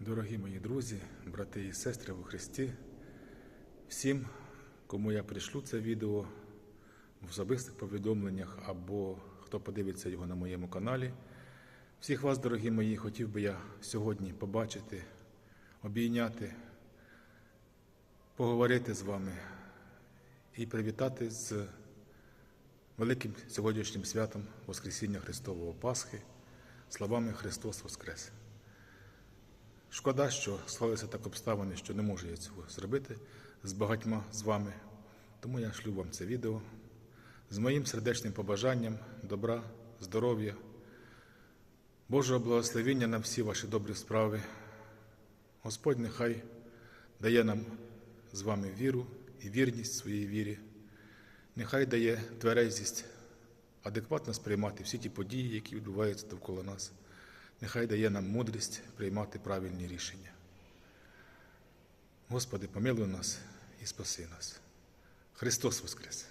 Дорогі мої друзі, брати і сестри у Христі, всім, кому я пришлю це відео в особистих повідомленнях або хто подивиться його на моєму каналі, всіх вас, дорогі мої, хотів би я сьогодні побачити, обійняти, поговорити з вами і привітати з великим сьогоднішнім святом Воскресіння Христового Пасхи, словами Христос Воскрес! Шкода, що склалися так обставини, що не можу я цього зробити з багатьма з вами. Тому я шлю вам це відео з моїм сердечним побажанням добра, здоров'я, Божого благословіння на всі ваші добрі справи. Господь нехай дає нам з вами віру і вірність своїй вірі. Нехай дає тверезість адекватно сприймати всі ті події, які відбуваються довкола нас. Нехай дає нам мудрість приймати правильні рішення. Господи, помилуй нас і спаси нас. Христос Воскрес!